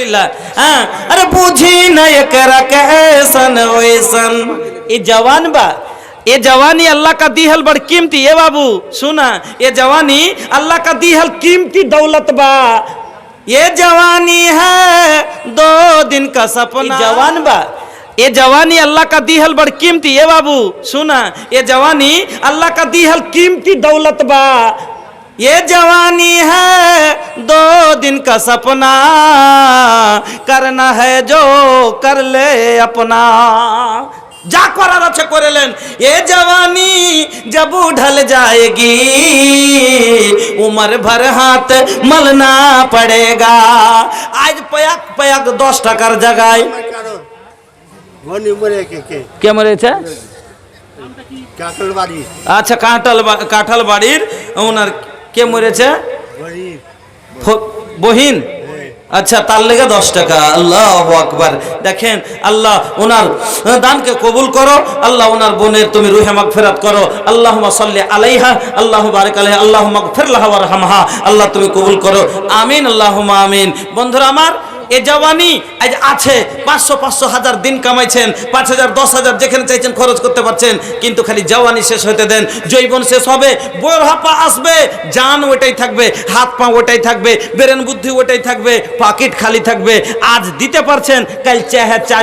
हाँ, अरे पूछी न कैसन वैसन। ये जवान बा। ये जवानी अल्लाह का दीहल बड़ कीमती। है बाबू सुना। ये जवानी अल्लाह का दीहल कीमती दौलत बा। ये जवानी है दो दिन का सपना। जवान बा। ये जवानी अल्लाह का दीहल बड़ कीमती। है बाबू सुना। ये जवानी अल्लाह का दीहल कीमती दौलत बा। ये जवानी है दो दिन का सपना करना है जो कर ले अपना যা করার আছে করেলেন এ জওয়ানি जब ढल जाएगी उम्र भर हाथ मलना पड़ेगा आज पयाक पयाक दस টাকার জায়গায় মনি মরে কে কে কে মরেছে কাকল বাড়ি আচ্ছা কাঁঠাল বা- কাঁঠাল বাড়ির ওনার কে মরেছে? বহিন? আচ্ছা তার লেগে দশ টাকা। আল্লাহ আকবার। দেখেন, আল্লাহ ওনার দানকে কবুল করো, আল্লাহ ওনার বোনের তুমি রুহে মাগফিরাত করো। আল্লাহ সাল্লি আলাইহা, আল্লাহ বারেক আলাইহা আল্লাহ মাগফিরলাহা হামহা আল্লাহ তুমি কবুল করো। আমিন আল্লাহ আমিন। বন্ধুরা আমার এ জওয়ানি আজ আছে, পাঁচশো পাঁচশো হাজার দিন কামাইছেন, পাঁচ হাজার, দশ হাজার যেখানে চাইছেন খরচ করতে পারছেন, কিন্তু খালি জওয়ানি শেষ হতে দেন জৈবন শেষ হবে বইয়ের হাপা আসবে, জান ওটাই থাকবে, হাত পা ওটাই থাকবে, বেরেন বুদ্ধি ওটাই থাকবে, পাকিট খালি থাকবে, আজ দিতে পারছেন, কাল চাহে চা,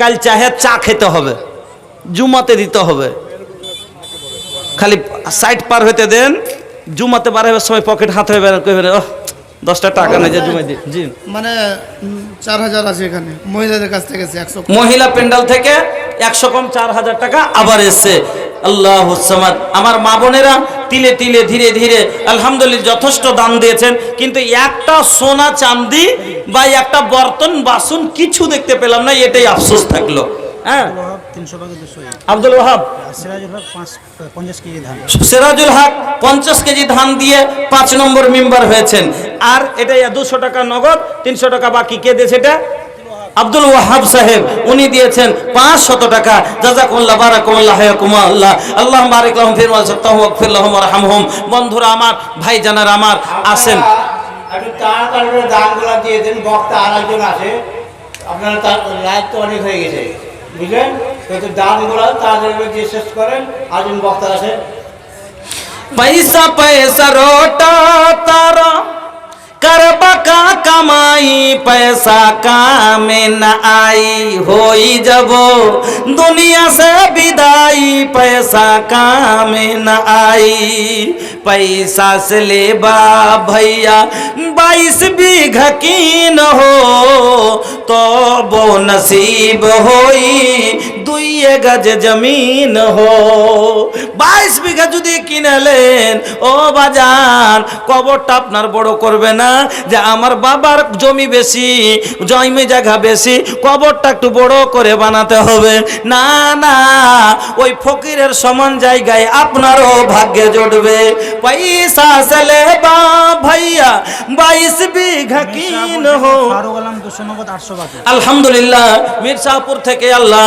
কাল চাহে চা খেতে হবে, জুমাতে দিতে হবে। খালি সাইড পার হইতে দেন, জুমাতে বার হবার সময় পকেট হাত হয়ে বের করবে ওহ দশটা টাকা নেই যে জুমাই দিই জি। মানে চার হাজার আছে এখানে। মহিলাদের কাছ থেকে একশো মহিলা প্যান্ডেল থেকে একশো কম চার হাজার টাকা আবার এসছে। আল্লাহ হুসামাদ আমার মা বোনেরা তিলে তিলে ধীরে ধীরে আলহামদুলিল্লাহ যথেষ্ট দান দিয়েছেন। কিন্তু একটা সোনা চান্দি বা একটা বর্তন বাসন কিছু দেখতে পেলাম না এটাই আফসোস থাকল। হ্যাঁ? আব্দুল ওহাব সিরাজুল হক পঞ্চাশ কেজি ধান। সিরাজুল হক পঞ্চাশ কেজি ধান দিয়ে পাঁচ নম্বর মেম্বার হয়েছেন। আর এটা দুশো টাকা নগদ তিনশো টাকা বাকি। কে দিয়েছে এটা? আব্দুল ওয়াহাব সাহেব। উনি দিয়েছেন পাঁচ শত টাকা। জাজাকুল্লাহ বারাকুল্লাহ হায়াকুমাল্লাহ। আল্লাহ বারিক লাহুম ফির ওয়া সাত্তাহু ওয়াগফির লাহুম ওয়ারহামহুম বন্ধুরা আমার ভাই জানার আমার আসেন। একটু তাড়াতাড়ি করে দামগুলো দিয়ে দিন বক্তা আর একজন আছে আপনারা তার লাইট তো অনেক হয়ে গেছে। বুঝলেন? কিন্তু দামগুলো তাড়াতাড়ি করে দিয়ে শেষ করেন আরেকজন বক্তা আছে पैसा पैसा रोटा तारा करबा का कमाई पैसा काम न आई होई जब दुनिया से विदाई पैसा काम न आई पैसा से ले बा भैया बाईस बीघा की न हो तो वो नसीब होई দুইয়ে গজ জমিন হো। বাইশ বিঘা যদি কিনেলেন ও বাজান কবরটা আপনার বড় করবে না। যে আমার বাবার জমি বেশি জমি জায়গা বেশি কবরটা একটু বড় করে বানাতে হবে। না না ওই ফকিরের সমান জায়গায় আপনারও ভাগ্যে জুটবে। পয়সা সেলে বা ভাইয়া বাইশ বিঘা কিন হো। আলহামদুলিল্লাহ মির্জাপুর থেকে আল্লাহ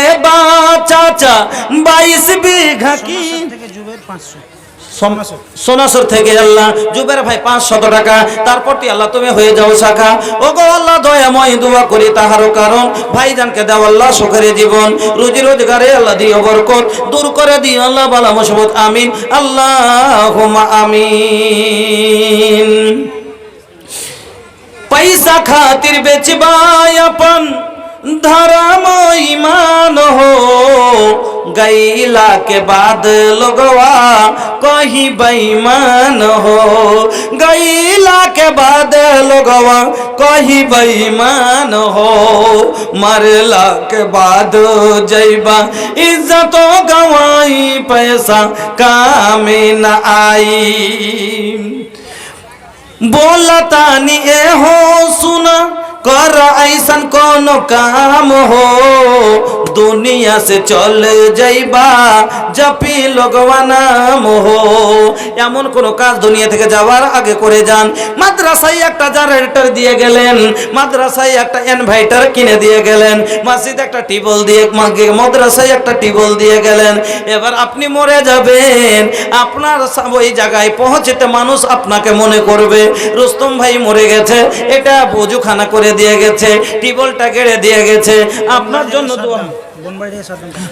চাচা বাইশ বিঘা কি? সোনাসর থেকে আল্লাহ। জুবের ভাই পাঁচ শত টাকা। তারপর আল্লাহ তুমি হয়ে যাও শাখা। ও গো আল্লাহ দয়াময় দোয়া করি তাহারও কারণ। ভাইজানকে দাও আল্লাহ সুখের জীবন। রুজি রোজগারে আল্লাহ দিও বরকত। দূর করে দিও আল্লাহ বালা মুসবত। আমিন। আল্লাহ আমিন। পয়সা খাতির বেচবা আপন। ধরাময় মান হো गईला के बाद लोगवा कहीं बेईमान हो। गईला के बाद लोगवा कहीं बेईमान हो। मरला के बाद जैबा इज्जतो गवाई, पैसा काम न आई। बोलतानी ए हो सुना, कर ऐसन कोनो काम हो। দুনিয়া সে চলে যাইবা, জাপি লগওয়ানা মোহ। এমন কোন কাজ দুনিয়া থেকে যাওয়ার আগে করে যান। মাদ্রাসায় একটা জেনারেটর দিয়ে গেলেন, মাদ্রাসায় একটা ইনভাইটার কিনে দিয়ে গেলেন, মসজিদ একটা টিবল দিয়ে মাদ্রাসায় একটা টিবল দিয়ে গেলেন। এবার আপনি মরে যাবেন, আপনার ওই জায়গায় পৌঁছেতে মানুষ আপনাকে মনে করবে, রুস্তম ভাই মরে গেছে, এটা বজুখানা করে দিয়ে গেছে, টিবলটা কেড়ে দিয়ে গেছে, আপনার জন্য দোয়া।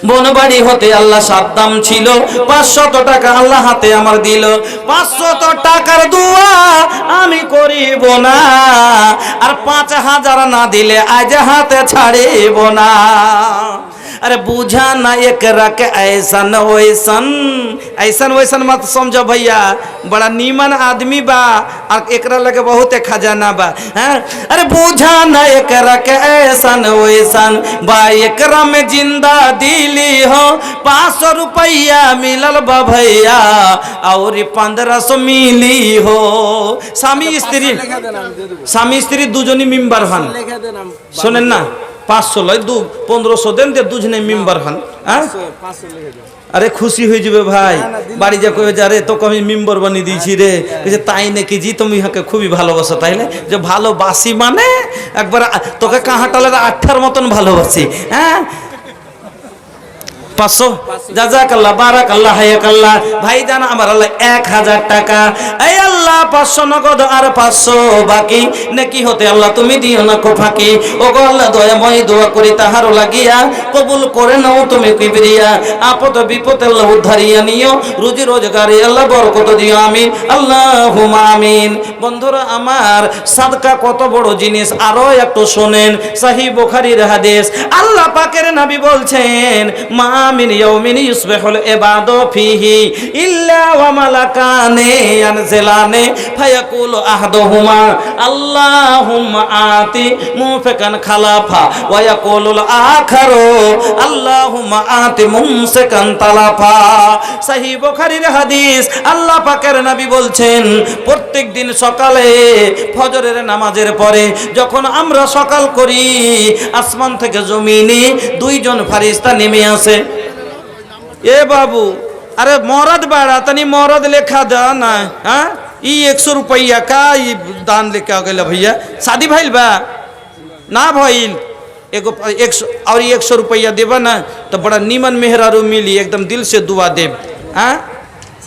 বনবাড়ি হতে আল্লাহ সাদ্দাম ছিল। পাঁচশত টাকা আল্লাহ হাতে আমার দিল। পাঁচশত টাকার দোয়া আমি করিব না। আর পাঁচ হাজার না দিলে আজ হাতে ছাড়িব না। अरे बूझा ना एकरा के ऐसन वैसन ऐसन वैसन मत समझो भैया बड़ा नीमन आदमी बा और एकरा लगे बहुत खजाना बा हैं अरे बूझा ना एकरा के ऐसन वैसन बा एकरा में जिंदा दिली हो पाँच सौ रुपया मिलल बा भैया और पंद्रह सौ मिली हो স্বামী স্ত্রী স্বামী স্ত্রী দুজনই মেম্বার হন শোনেন না পাঁচশো লয় দু পনেরোশো দেন দিয়ে দুজনে মেম্বার হন হ্যাঁ? আরে খুশি হয়ে যাবে ভাই। বাড়ি যা কবে যা রে তোকে আমি মেম্বার বানিয়ে দিয়েছি রে। বলছে, তাই নাকি জি তুমি ইহাকে খুবই ভালোবাসো তাইলে যে ভালোবাসি মানে একবার তোকে কাহাটালের আঠার মতন ভালোবাসি হ্যাঁ? পাঁচশো। জাজাকাল্লাহ, বারাকাল্লাহ, হায়াকাল্লাহ। ভাইজান আমার আল্লাহ এক হাজার টাকা। এই আল্লাহ, পাঁচশো নগদ আর পাঁচশো বাকি। নাকি হতে আল্লাহ, তুমি দিও না কো ফাঁকি ও গো আল্লাহ, দয়াময় দোয়া করি, তাহারও লাগিয়া। কবুল করে নাও তুমি কিবরিয়া। আপদ বিপদ আল্লাহ উদ্ধারিয়া নিও। রুজি রোজগারে আল্লাহ বরকত দিও, আমিন। আল্লাহ আমিন। বন্ধুরা, আমার সাদকা কত বড় জিনিস, আরও একটু শোনেন। সাহি বুখারীর হাদিস। আল্লাহ পাকের নবী বলছেন, মা মিন ইয়াউমিন ইউসবিহুল ইবাদু ফিহি ইল্লা ওয়া ফায়াকুলু আল্লাহুম্মা আতি মুফিকান খালাফা ওয়া ইয়াকুলুল আখারু। আল্লাহুম্মা আতি মুমসিকান তালাফা। সহিহ বুখারীর হাদিস আল্লাহ পাকের নবী বলছেন, প্রত্যেক দিন সকালে ফজরের নামাজের পরে যখন আমরা সকাল করি, আসমান থেকে জমিনে দুইজন ফারিস্তা নেমে আসে। এ বাবু अरे मौरद बाड़ा तनी मौरद लेखा द ना हाँ ई एक सौ रुपया का ई दान लेके आ गए भैया शादी भइल बा ना भइल एगो एक सौ और एक सौ रुपया देबा ना तो बड़ा नीमन मेहरारू मिली एकदम दिल से दुआ देब हाँ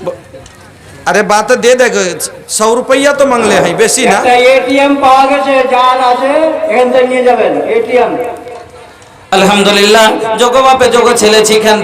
ब- अरे बात दे दे सौ रुपया तो मांगले हैं बेसी ना একটা এটিএম পাওয়া গেছে যার আছে এখান থেকে নিয়ে যাবেন এটিএম আলহামদুলিল্লাহ যোগ বাপে যোগ ছেলে শিখান